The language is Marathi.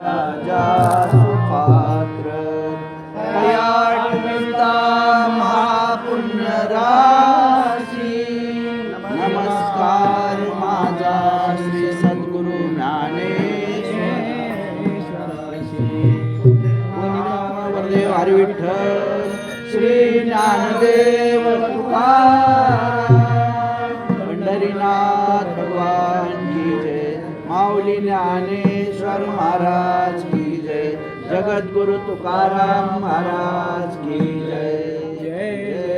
राजा सुपात्र कयाटविता महापुण्य राशी नमस्कार माझा श्री सद्गुरु ज्ञानेश्वर हरी विठ्ठल श्री ज्ञानदेव तुकाराम पंढरीनाथ भगवान की जय. माऊली ज्ञानेश्वर महाराज की जय. जगद्गुरु तुकाराम महाराज की जय. जय.